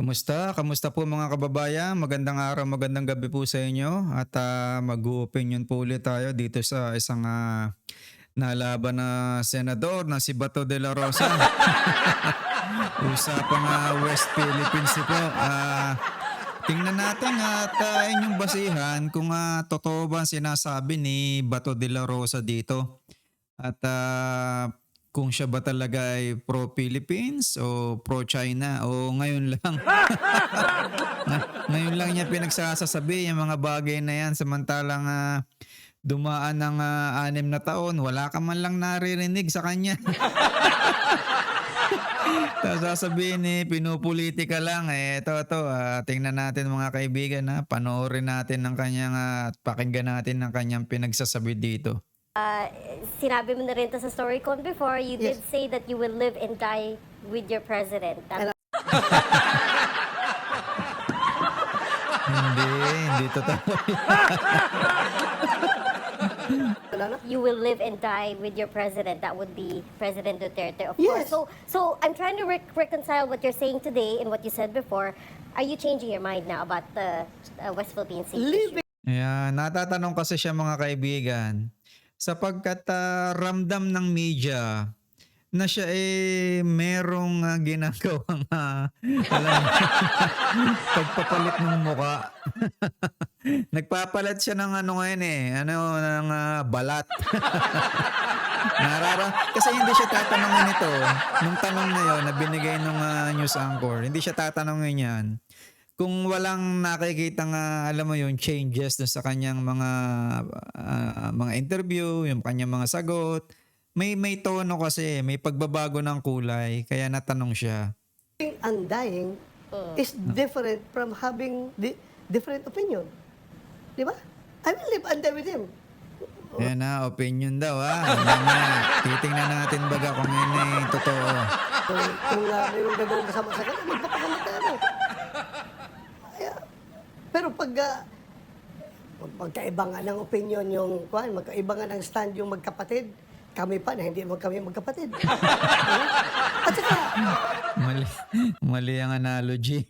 Kamusta? Kamusta po mga kababayan? Magandang araw, magandang gabi po sa inyo. At ah, mag-opinion po ulit tayo dito sa isang ah, nalaban na senador na si Bato de la Rosa. Usapang ah, West Philippines ito. Ah, tingnan natin at ah, inyong basihan kung ah, totoo ba sinasabi ni Bato de la Rosa dito. At ah, kung siya ba talaga ay pro-Philippines o pro-China o ngayon lang. Ngayon lang niya pinagsasasabi yung mga bagay na yan samantalang ah, dumaan ng ah, anim na taon, wala ka man lang naririnig sa kanya. Tapos sasabihin ni pinupolitika lang eh ito ito ah, tingnan natin mga kaibigan ha panoorin natin ng kanyang ah, at pakinggan natin ng kanyang pinagsasabi dito. Uh, sinabi mo na rin to sa StoryCon before, you did Yes. say that you will live and die with your president. Tama- hindi, hindi totoo. Wala na. you will live and die with your president. That would be President Duterte, of Yes. course. So, so I'm trying to rec- reconcile what you're saying today and what you said before. Are you changing your mind now about the uh, West Philippine Sea? issue? Ayan, natatanong kasi siya mga kaibigan sapagkat ah, ramdam ng media na siya eh merong ah, ginagawang ah, alam pagpapalit ng muka. Nagpapalit siya ng ano ngayon eh, ano ng ah, balat. Narara kasi hindi siya tatanungin ito nung tanong na yon na binigay nung ah, news anchor. Hindi siya tatanungin yan kung walang nakikita nga alam mo yung changes dun sa kanyang mga ah, mga interview, yung kanyang mga sagot, may may tono kasi, may pagbabago ng kulay kaya natanong siya. and dying is different from having di- different opinion. Di ba? I will live and die with him. Yan na, opinion daw ha. Mamaya, titingnan natin baga kung yun ay totoo. So, kung uh, mayroong gagawin kasama sa kanya, magpapakamatay ano. Pero pag uh, pag magkaiba nga ng opinion yung, kuhan, magkaiba nga ng stand yung magkapatid, kami pa na hindi mo kami magkapatid. At saka, Mali, mali ang analogy.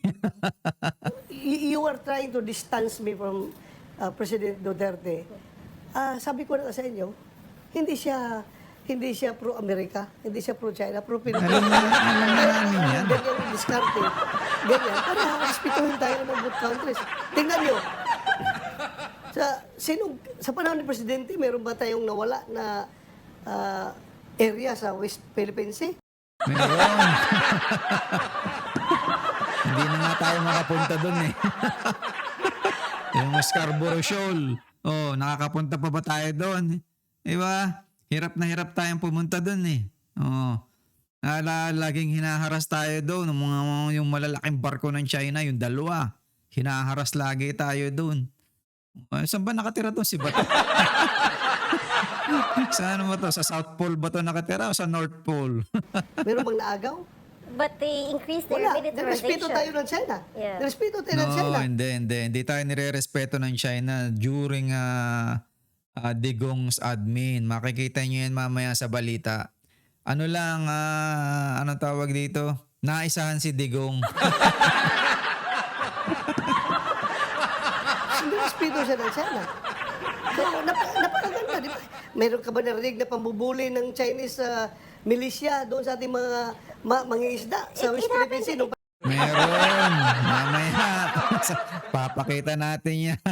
y- you are trying to distance me from uh, President Duterte. Ah, sabi ko na sa inyo, hindi siya hindi siya pro-Amerika, hindi siya pro-China, pro-Pilipinas. Alam na- alam na namin yan. Ganyan yung diskarte. Ganyan. Para respetuhin tayo ng both countries. Tingnan nyo. Sa, sino, sa panahon ni Presidente, meron ba tayong nawala na ah, area sa West Philippine Sea? Meron. Hindi na nga tayo makapunta doon eh. yung Scarborough Shoal. Oh, nakakapunta pa ba tayo doon? Di ba? Hirap na hirap tayong pumunta doon eh. Oh. Ala, laging hinaharas tayo doon. Yung, mga, yung malalaking barko ng China, yung dalawa. Hinaharas lagi tayo doon. Uh, saan ba nakatira doon si Bato? sa ano ba to? Sa South Pole ba to nakatira o sa North Pole? Meron bang naagaw? But they increased their Wala. militarization. Respeto tayo ng China. Yeah. Respeto tayo ng China. No, hindi, hindi. Hindi tayo nire-respeto ng China during uh, uh, Digong's admin. Makikita nyo yan mamaya sa balita. Ano lang, ah, ano tawag dito? Naisahan si Digong. Hindi respeto siya ng China. So, nap- napakaganda, di ba? Meron ka ba narinig na pambubuli ng Chinese uh, militia doon sa ating mga ma- mga isda sa West Philippine Sea? Nung Meron. Mamaya. Papakita natin yan.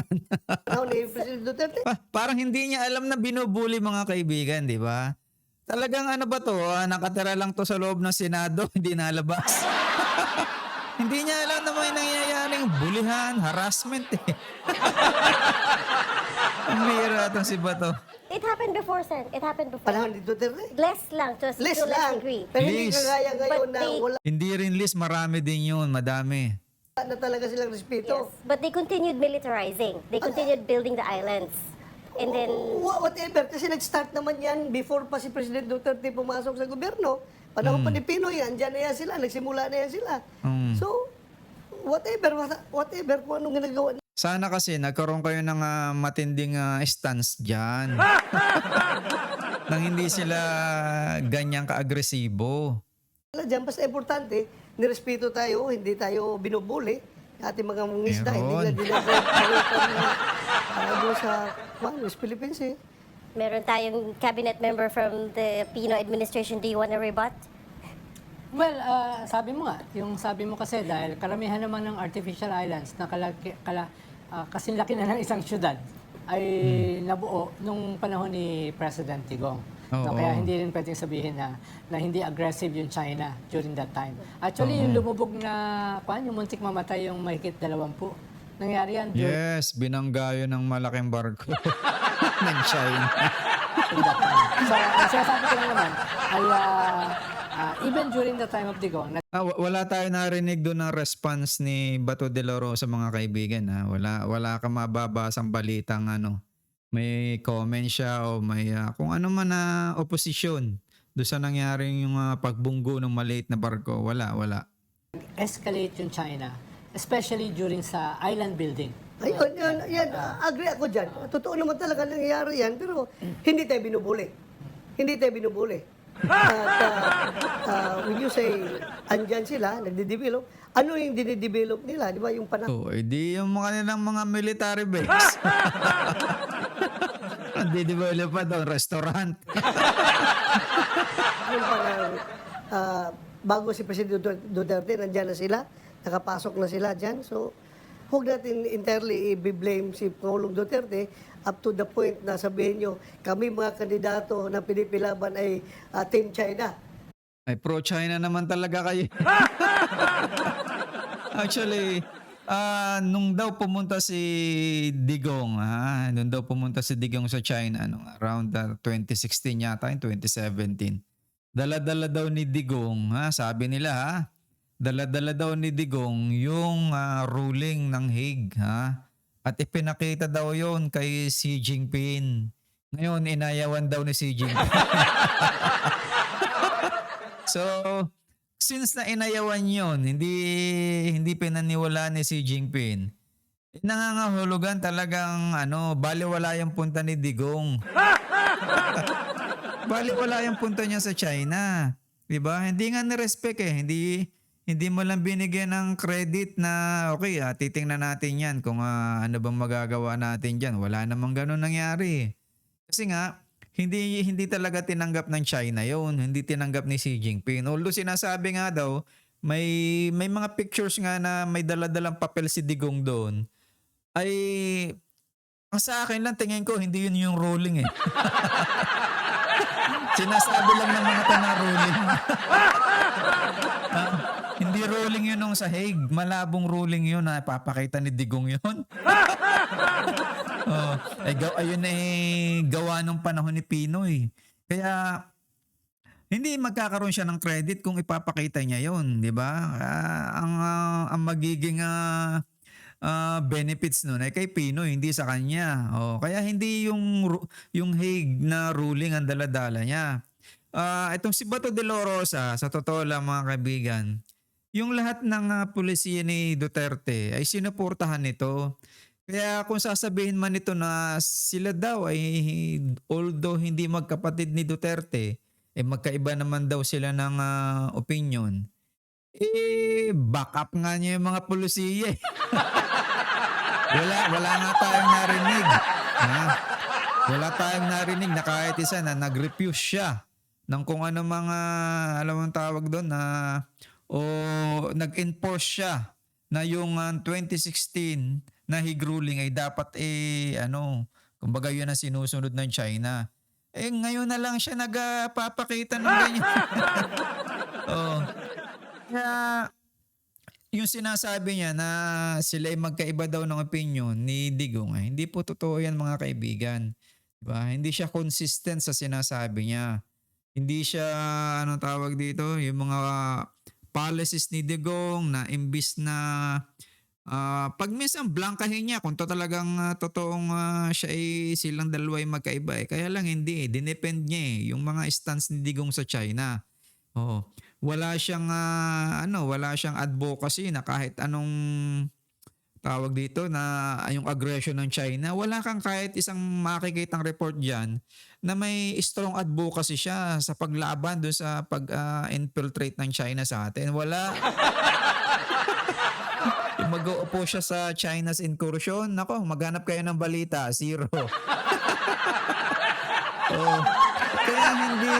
panahon ni President Duterte. Pa- parang hindi niya alam na binubuli mga kaibigan, di ba? Talagang ano ba to? ah, nakatira lang to sa loob ng Senado, hindi nalabas. hindi niya alam na may nangyayaring bulihan, harassment eh. Ang mahira itong si Bato. It happened before, sir. It happened before. Panahon ni Duterte. Less lang, to, Less to less lang. degree. Pero hindi Please. kagaya ngayon But na they- wala Hindi rin list, marami din yun, madami. na talaga silang Yes. respeto. But they continued militarizing. They continued building the islands. And then, Wha- Whatever, kasi nag-start naman yan before pa si President Duterte pumasok sa gobyerno. Panahon pa ni Pinoy, andyan na yan sila, nagsimula na yan sila. Mm. So, whatever, whatever kung anong ginagawa Sana kasi nagkaroon kayo ng ah, matinding ah, stance dyan. Nang hindi sila ganyang kaagresibo. nila dyan, basta importante, nirespeto tayo, hindi tayo binubuli. Ating mga mungisda, hindi Meron. na dinabot uh, doon sa West Philippines eh. Meron tayong cabinet member from the Pinoy administration. Do you want to rebut? Well, ah, sabi mo nga, yung sabi mo kasi dahil karamihan naman ng artificial islands na kalaki, kala, ah, kasing laki na ng isang syudad ay nabuo nung panahon ni President Digong. No, Oo. kaya hindi rin pwedeng sabihin na, na hindi aggressive yung China during that time. Actually, yung lumubog na, kwan, yung muntik mamatay yung mahigit dalawampu. Nangyari yan during Yes, binanggayo ng malaking barko ng China. So, ang sinasabi ko lang naman ay ah, ah, even during the time of Digong, Ah, wa- wala tayo narinig doon ng response ni Bato de la Rosa mga kaibigan ha. Wala wala ka mababasang balitang ano. May comment siya o may ah, kung ano man na oposisyon doon sa nangyaring yung ah, pagbunggo ng maliit na barko. Wala, wala. escalate yung China, especially during sa island building. Ayun, yun, yan, uh, agree ako dyan. Totoo naman talaga nangyayari yan, pero hindi tayo binubuli. Hindi tayo binubuli. At uh, uh, when you say, andyan sila, nagde-develop, ano yung dinidevelop nila? Di ba yung panahon? So, edi yung mga nilang mga military base. Nagde-develop pa daw, restaurant. yung panahon, uh, bago si Presidente Dut- Duterte, nandyan na sila, nakapasok na sila dyan. So, huwag natin entirely i-blame si Pangulong Duterte up to the point na sabihin nyo, kami mga kandidato na pinipilaban ay uh, Team China. Ay, pro-China naman talaga kayo. Actually, ah nung daw pumunta si Digong, ha, nung daw pumunta si Digong sa China, nung around ah, 2016 yata, yung 2017. Dala-dala daw ni Digong, ha, sabi nila ha, dala-dala daw ni Digong yung ah, ruling ng Hague, ha. At ipinakita daw yon kay Xi Jinping. Ngayon, inayawan daw ni Xi Jinping. So, since na inayawan yon, hindi hindi pinaniwala ni Xi Jinping. Nangangahulugan talagang ano, baliwala yung punta ni Digong. baliwala yung punta niya sa China. 'Di ba? Hindi nga ni-respect eh. Hindi hindi mo lang binigyan ng credit na okay, ah, titingnan natin 'yan kung ah, ano bang magagawa natin diyan. Wala namang ganun nangyari. Kasi nga, hindi hindi talaga tinanggap ng China 'yon, hindi tinanggap ni Xi Jinping. Although sinasabi nga daw, may may mga pictures nga na may daladalang papel si Digong doon. Ay ang sa akin lang tingin ko hindi yun yung ruling eh. Sinasabi lang ng mga to na ruling. Yun nung sa Hague. Malabong ruling yun na papakita ni Digong yun. oh, eh, gaw, ayun eh, gawa nung panahon ni Pinoy. Kaya, hindi magkakaroon siya ng credit kung ipapakita niya yon, di ba? Ah, ang, ah, ang magiging ah, ah, benefits nun ay kay Pinoy, hindi sa kanya. Oh, kaya hindi yung, yung Hague na ruling ang daladala niya. Ah, itong si Bato de la Rosa, sa totoo lang mga kaibigan, yung lahat ng ah, pulisiya ni Duterte ay sinuportahan nito. Kaya kung sasabihin man ito na sila daw ay although hindi magkapatid ni Duterte, eh magkaiba naman daw sila ng ah, opinion. Eh, back up nga niya yung mga pulisiya. eh. wala, wala nga tayong narinig. Ha? Wala tayong narinig na kahit isa na nag-refuse siya ng kung ano mga, alam ang tawag doon, na o nag-enforce siya na yung ah, 2016 na Hague ruling ay dapat eh ano, kumbaga yun ang sinusunod ng China. Eh ngayon na lang siya nagpapakita ng ganyan. oh. Kaya yung sinasabi niya na sila ay magkaiba daw ng opinion ni Digong, eh, hindi po totoo yan mga kaibigan. Diba? Hindi siya consistent sa sinasabi niya. Hindi siya, ano tawag dito, yung mga policies ni Digong na imbis na ah, pag minsan blankahin niya kung to talagang ah, totoong ah, siya ay silang dalawa ay magkaiba eh. Kaya lang hindi eh. Dinepend niya eh. Yung mga stance ni Digong sa China. Oo. Wala siyang ah, ano, wala siyang advocacy na kahit anong tawag dito na yung aggression ng China, wala kang kahit isang makikitang report diyan na may strong advocacy siya sa paglaban doon sa pag-infiltrate ng China sa atin. Wala. Mag-uupo siya sa China's incursion. Nako, maghanap kayo ng balita. Zero. oh, kaya hindi,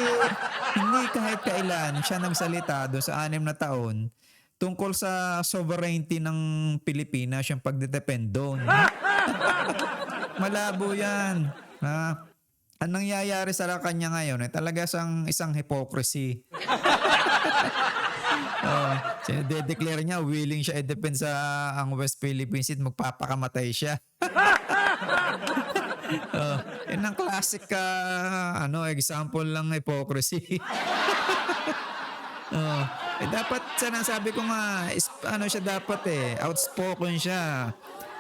hindi kahit kailan siya nagsalita doon sa anim na taon tungkol sa sovereignty ng Pilipinas, yung pagdedepend doon. Malabo yan. Ha? Ang nangyayari sa kanya ngayon ay talaga isang, isang hypocrisy. Oh, sinideclare niya willing siya i-defend sa ang West Philippine Sea at magpapakamatay siya. oh, yun ang classic ka ano example lang ng hypocrisy. oh, eh, dapat sinasabi ko nga is, ano siya dapat eh outspoken siya.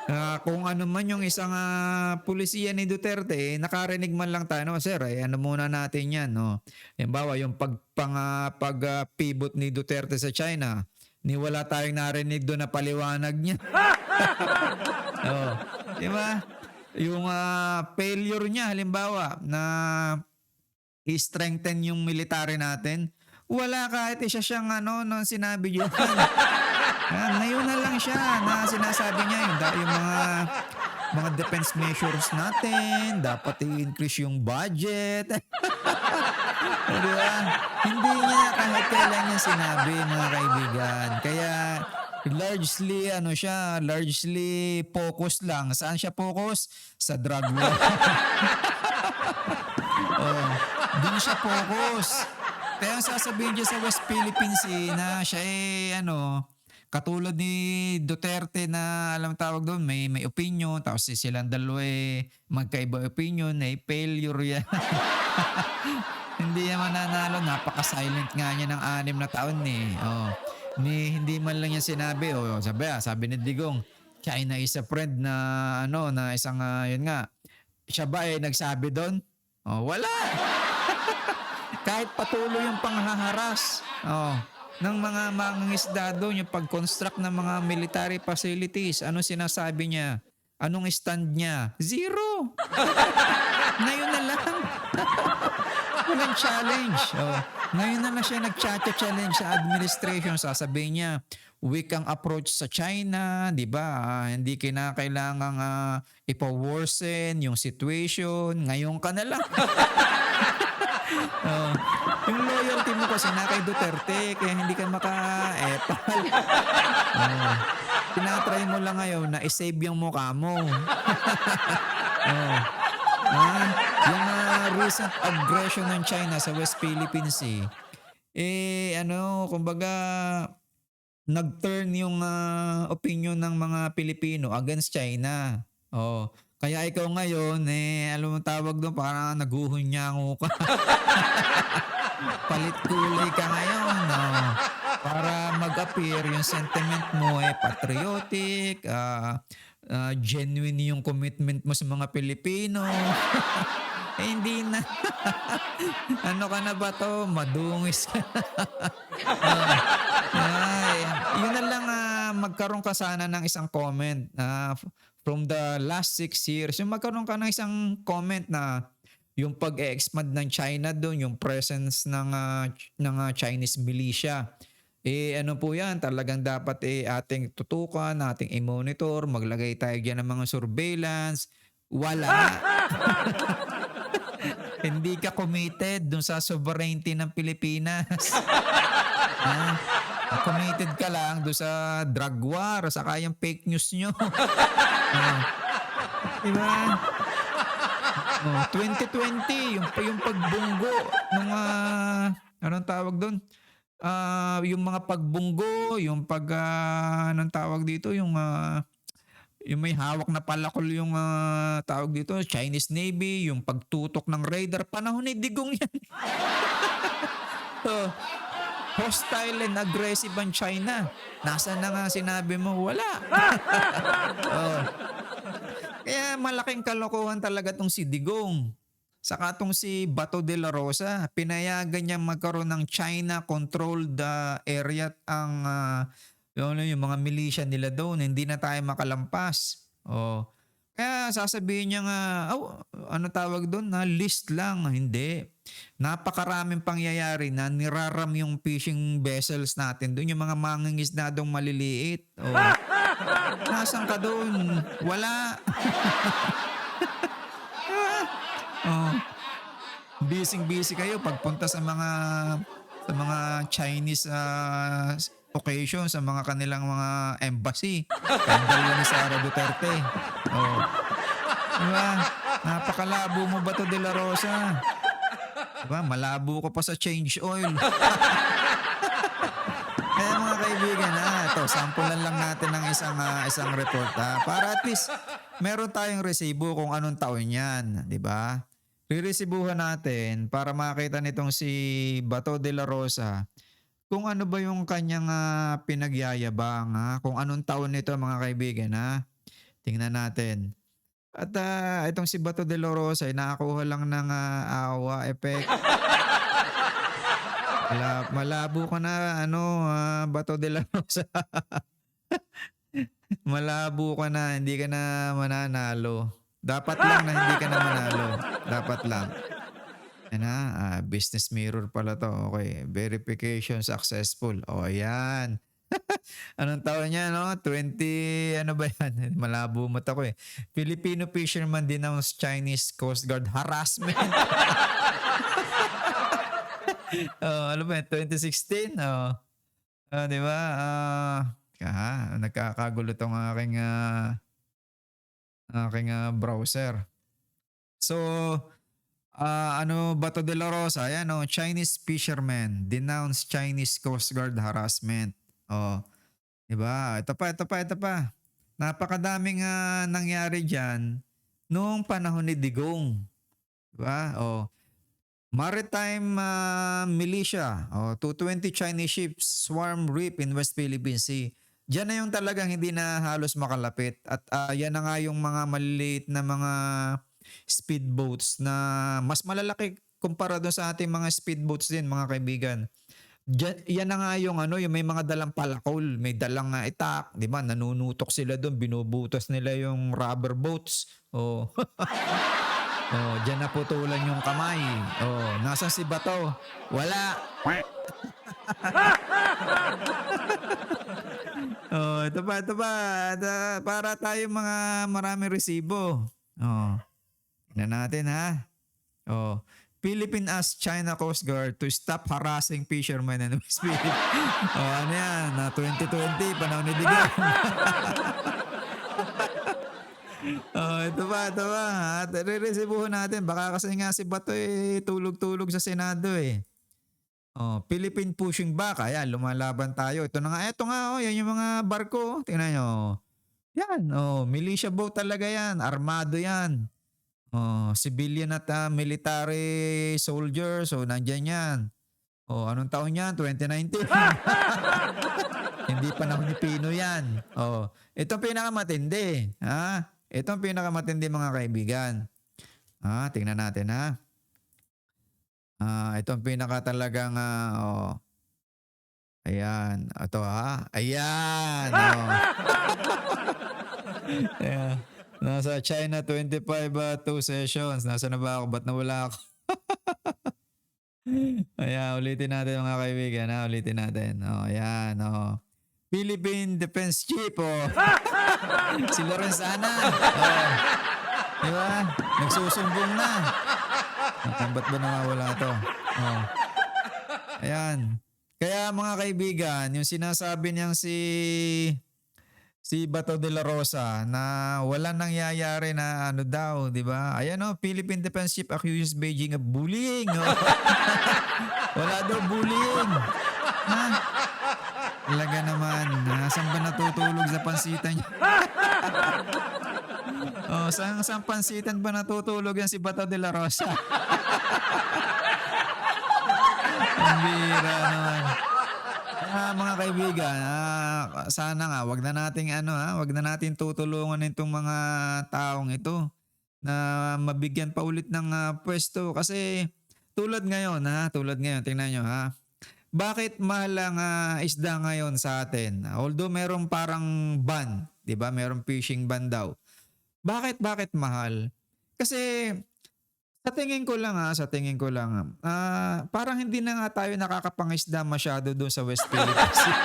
Ah, kung ano man yung isang ah, pulisiya ni Duterte, eh, nakarinig man lang tayo, no, sir, eh, ano muna natin yan, no. Halimbawa, yung pag, pang, ah, pag ah, pivot ni Duterte sa China, ni wala tayong narinig doon na paliwanag niya. oh, di ba? Yung ah, failure niya, halimbawa, na i-strengthen yung military natin, wala kahit isa siyang ano nung sinabi yun. Ah, ngayon na lang siya na sinasabi niya yung, yung mga mga defense measures natin, dapat i-increase yung budget. Di ba? Hindi niya kahit kailan niya sinabi mga kaibigan. Kaya largely ano siya, largely focus lang. Saan siya focus? Sa drug war. oh, dun siya focus. Kaya sasabihin niya sa West Philippine Sea na siya eh ano, katulad ni Duterte na alam tawag doon, may may opinion, tapos si silang dalawa eh, magkaiba opinion, eh, failure yan. hindi niya mananalo, napaka-silent nga niya ng anim na taon eh. Oh. Ni, hindi man lang niya sinabi, oh, sabi, ah, sabi ni Digong, China is a friend na ano, na isang, ah, yun nga, siya ba eh nagsabi doon? Oh, wala. Kahit patuloy yung panghaharas oh, ng mga mangingisda doon, yung pag-construct ng mga military facilities, ano sinasabi niya? Anong stand niya? Zero. Ngayon na lang. Walang challenge. Oh. Ngayon na lang siya nag-challenge sa administration. Sasabihin niya, weak ang approach sa China, di ba? Ah, hindi kinakailangan uh, ipa-worsen yung situation. Ngayon ka na lang. Oh, yung loyalty mo kasi na kay Duterte, kaya hindi ka maka-epal. Oh, tinatry mo lang ngayon na isave yung mukha mo. oh. Ah, yung ah, recent aggression ng China sa West Philippine Sea, eh ano, kumbaga, nag-turn yung ah, opinion ng mga Pilipino against China. Oh, kaya ikaw ngayon, eh, alam mo tawag doon, parang naguhunyango ka. Palit kulay ka ngayon, no? Para mag-appear yung sentiment mo eh patriotic, ah, ah, genuine yung commitment mo sa mga Pilipino. eh, hindi na. ano ka na ba to? Madungis ka. Ah, ay, yun na lang ah, magkaroon ka sana ng isang comment f- from the last six years. Yung magkaroon ka ng isang comment na yung pag-expand ng China doon, yung presence ng, ah, Ch- ng ah, Chinese militia. Eh ano po yan, talagang dapat eh ating tutukan, ating i-monitor, maglagay tayo dyan ng mga surveillance. Wala. Hindi ka committed dun sa sovereignty ng Pilipinas. Ha? Committed ka lang doon sa drug war, sa kayang fake news nyo. Ah. diba? Oh, 2020, yung, yung pagbunggo ng ah, anong tawag doon? Ah, yung mga pagbunggo, yung pag ah, anong tawag dito, yung ah, yung may hawak na palakol yung ah, tawag dito, Chinese Navy, yung pagtutok ng radar, panahon ni Digong yan. oh, hostile and aggressive ang China. Nasaan na nga sinabi mo? Wala. oh. Kaya malaking kalokohan talaga tong si Digong. Saka tong si Bato de la Rosa, pinayagan niya magkaroon ng China-controlled uh, area ang uh, Yung, mga militia nila doon, hindi na tayo makalampas. Oh. Kaya sasabihin niya nga, oh, ano tawag doon, na list lang. Hindi. Napakaraming pangyayari na niraram yung fishing vessels natin doon, yung mga mangingisdadong maliliit. Oh. Nasaan ka doon? Wala. oh. Busy-busy kayo pagpunta sa mga sa mga Chinese ah, occasion sa mga kanilang mga embassy. Kandal ni Sara Duterte. Oh. Diba? Napakalabo mo ba to De La Rosa? Diba? Malabo ko pa sa change oil. Kaibigan, ah, ito, sampulan lang natin ng isang, ah, isang report ha, para at least meron tayong resibo kung anong taon yan, di ba? Riresibuhan natin para makita nitong si Bato de la Rosa kung ano ba yung kanyang ah, pinagyayabang, ha? kung anong taon nito mga kaibigan. Ha? Tingnan natin. At ah, itong si Bato de la Rosa ay nakakuha lang ng ah, awa effect. Mala- malabo ka na, ano, ah, Bato de la Rosa. malabo ka na, hindi ka na mananalo. Dapat lang na hindi ka na manalo. Dapat lang. Yan na, ah, business mirror pala to. Okay, verification successful. O, ayan. Anong taon niya, no? 20, ano ba yan? Malabo mo ako eh. Filipino fisherman denounce Chinese Coast Guard harassment. Oh, ano ba yan? 2016? Oh. Ah, di ba? Ah, ah, nagkakagulo tong aking ah, aking ah, browser. So, ah, ano Bato de la Rosa, ayan oh, Chinese fishermen denounce Chinese Coast Guard harassment. Oh. 'Di ba? Ito pa, ito pa, ito pa. Napakadaming ah, nangyari diyan noong panahon ni Digong. 'Di ba? Oh. Maritime ah, militia, oh, 220 Chinese ships swarm reef in West Philippine Sea. Diyan na yung talagang hindi na halos makalapit. At ah, yan na nga yung mga maliliit na mga speedboats na mas malalaki kumpara doon sa ating mga speedboats din mga kaibigan. Diyan, yan na nga yung ano, yung may mga dalang palakol, may dalang uh, itak, di ba? Nanunutok sila doon, binubutas nila yung rubber boats. Oh. oh, diyan na putulan yung kamay. Oh, nasan si Bato? Wala. oh, ito pa, ito pa. Ito, para tayo mga maraming resibo. Oh. Tingnan natin ha. Oh. Philippine asks China Coast Guard to stop harassing fishermen in West Philippines. oh, ano yan? Na 2020, panahon ni Digong. oh, ito pa, ito pa. At re-resibuhan natin. Baka kasi nga si Bato eh, tulog-tulog sa Senado eh. Oh, Philippine pushing back. Ayan, lumalaban tayo. Ito na nga, ito nga, oh, yan yung mga barko. Tingnan nyo. Yan, oh, militia boat talaga yan. Armado yan. Oh, civilian at ah, military soldiers. So, nandyan yan. Oh, anong taon yan? 2019. Hindi pa na ni Pino yan. Oh, ito pinakamatindi. Ha? Ito ang pinakamatindi mga kaibigan. Ah, tingnan natin ha. Ah, ito ang pinaka talagang ah, oh. Ayan, ito ha. Ayan. Oh. Ayan. Nasa China 25 uh, two sessions. Nasa na ba ako? Ba't nawala ako? ayan, ulitin natin mga kaibigan. Ha? Ulitin natin. Oh, ayan. Oh. Philippine Defense Chief. Oh. si Lorenzana. Oh. Di ba? Nagsusumbong na. Ah, Ba't ba nawawala to? Oh. Ayan. Kaya mga kaibigan, yung sinasabi niyang si si Bato de la Rosa na wala nangyayari na ano daw, di ba? Ayan o, Philippine Defense Chief accuses Beijing of bullying. oh. wala daw bullying. Ha? Talaga naman, nasan ba natutulog sa pansitan niya? oh, saan, saan pansitan ba natutulog yan si Bato de la Rosa? Ang bira naman. Ah, mga kaibigan, ah, sana nga wag na nating ano ha, wag na natin tutulungan itong mga taong ito na mabigyan pa ulit ng ah, pwesto kasi tulad ngayon ha, tulad ngayon tingnan nyo ha. Bakit mahal ang ah, isda ngayon sa atin? Although merong parang ban, 'di ba? Merong fishing ban daw. Bakit bakit mahal? Kasi sa tingin ko lang ha, sa tingin ko lang ah, parang hindi na nga tayo nakakapangisda masyado doon sa West Philippine Sea.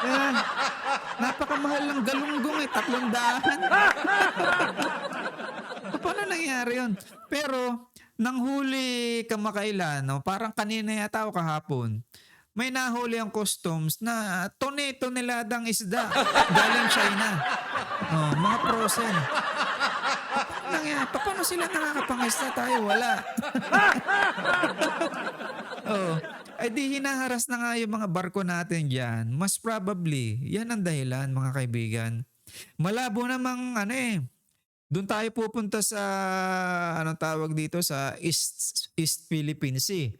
Ayan. Napakamahal ng galunggong eh, tatlong daan. Paano nangyari yun? Pero, nang huli kamakailan, no, parang kanina yata o kahapon, may nahuli ang customs na tone-toneladang isda galing China. Oh, mga frozen. Nangyari? Pa- Paano sila nakakapangisda tayo? Wala. oh, ay di hinaharas na nga yung mga barko natin dyan. Mas probably, yan ang dahilan mga kaibigan. Malabo namang ano eh, doon tayo pupunta sa anong tawag dito sa East East Philippine Sea.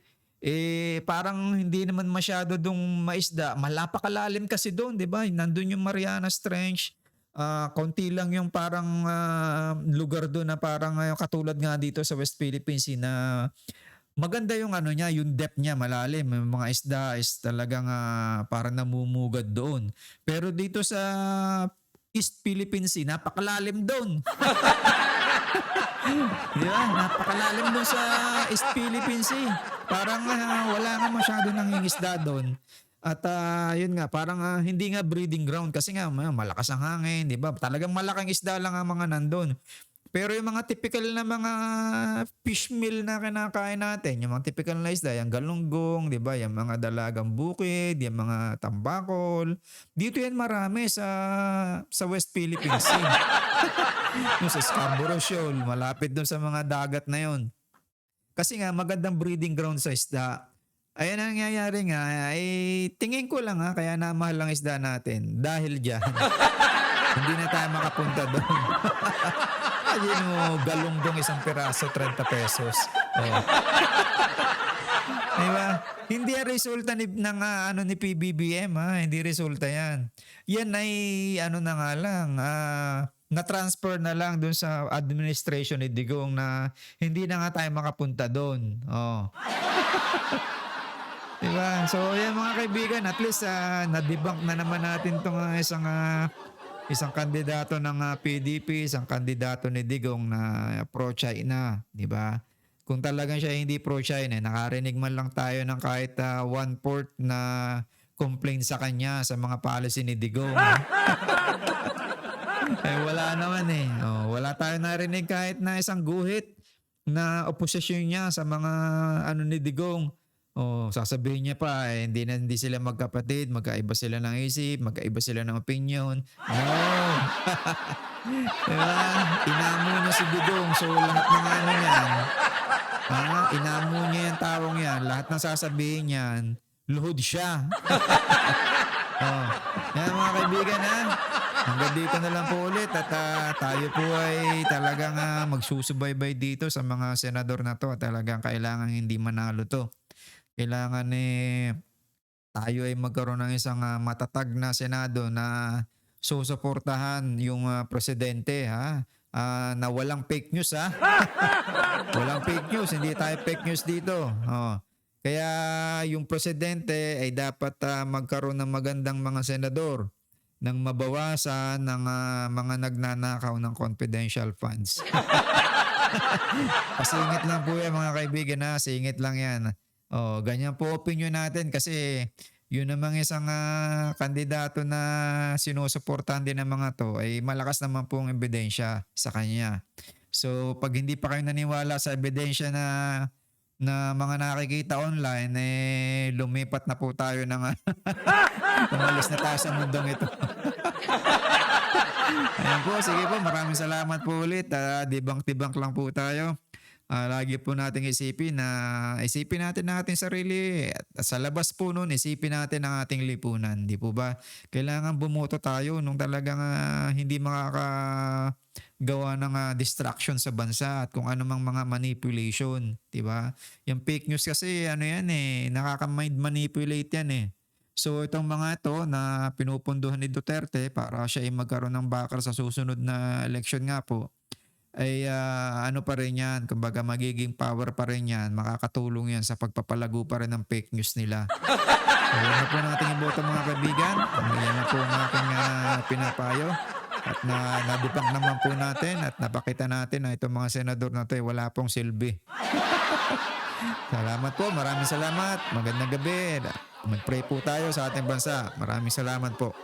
Eh parang hindi naman masyado dong maisda. Malapakalalim kasi doon, 'di ba? Nandun yung Marianas Trench. Ah, konti lang yung parang ah, lugar doon na parang ah, katulad nga dito sa West Philippine Sea na maganda yung ano niya, yung depth niya malalim. Yung mga isda is talagang ah, parang namumugad doon. Pero dito sa East Philippine Sea, napakalalim doon. Ba? Napakalalim doon sa East Philippine Sea. Parang ah, wala nga masyado nangingisda doon. At ah, yun nga, parang ah, hindi nga breeding ground kasi nga ma- malakas ang hangin, di ba? Talagang malaking isda lang ang mga nandun. Pero yung mga typical na mga fish meal na kinakain natin, yung mga typical na isda, yung galunggong, di ba? Yung mga dalagang bukid, yung mga tambakol. Dito yan marami sa sa West Philippine Sea. yung sa Scarborough Shoal, malapit doon sa mga dagat na yon. Kasi nga magandang breeding ground sa isda. Ayan ang nangyayari nga, ay tingin ko lang ha, kaya namahal ang isda natin dahil dyan. Hindi na tayo makapunta doon. Ayun mo, galunggong isang piraso, 30 pesos. Oh. Diba? Hindi yan resulta ni, ng ah, ano ni PBBM ha, hindi resulta yan. Yan ay ano na nga lang, ah, na-transfer na lang dun sa administration ni Digong na hindi na nga tayo makapunta doon. Oh. diba? So, yan mga kaibigan, at least ah, na-debunk na naman natin tong ah, isang ah, isang kandidato ng ah, PDP, isang kandidato ni Digong na pro-China, di ba? Kung talagang siya hindi pro-China, nakarinig man lang tayo ng kahit ah, one-fourth na complaint sa kanya sa mga policy ni Digong. eh wala naman eh. Oh, wala tayo narinig kahit na isang guhit na oposisyon niya sa mga ano ni Digong. Oh, sasabihin niya pa eh, hindi na hindi sila magkapatid, magkaiba sila ng isip, magkaiba sila ng opinion. No. diba? Inamo niya si Digong. So lahat ng ano niyan, ah, inamo niya yung taong yan. Lahat ng sasabihin niyan, luhod siya. oh. Yan mga kaibigan ha. Hanggang dito na lang po ulit at ah, tayo po ay talagang ah, magsusubaybay dito sa mga senador na to. Talagang kailangan hindi manalo to. Kailangan eh tayo ay magkaroon ng isang ah, matatag na senado na susuportahan yung ah, presidente ha. Ah, na walang fake news ha. walang fake news, hindi tayo fake news dito. Oh. Kaya yung presidente ay dapat ah, magkaroon ng magandang mga senador nang mabawasan ng ah, mga nagnanakaw ng confidential funds. Pasingit lang po yan mga kaibigan na, singit lang yan. Oh, ganyan po opinion natin kasi yun namang isang ah, kandidato na sinusuportahan din ng mga to ay malakas naman po ang ebidensya sa kanya. So pag hindi pa kayo naniwala sa ebidensya na na mga nakikita online eh lumipat na po tayo ng umalis na tayo sa mundong ito. Ayan po, sige po, maraming salamat po ulit. Ah, dibang-tibang lang po tayo. Ah, lagi po nating isipin na isipin natin ang ating sarili at sa labas po noon isipin natin ang ating lipunan, di po ba? Kailangan bumoto tayo nung talagang ah, hindi makakagawa ng ah, distraction sa bansa at kung ano mga manipulation, di ba? Yung fake news kasi ano yan eh, nakaka-mind manipulate yan eh. So itong mga ito na pinupunduhan ni Duterte para siya ay magkaroon ng bakal sa susunod na election nga po, ay ah, ano pa rin yan, kumbaga magiging power pa rin yan, makakatulong yan sa pagpapalago pa rin ng fake news nila. So, yan na po natin iboto mga kaibigan. Yan na po ang aking ah, pinapayo. At na nadupang naman po natin at napakita natin na itong mga senador na ito ay wala pong silbi. Salamat po, maraming salamat. Magandang gabi. Mag-pray po tayo sa ating bansa. Maraming salamat po.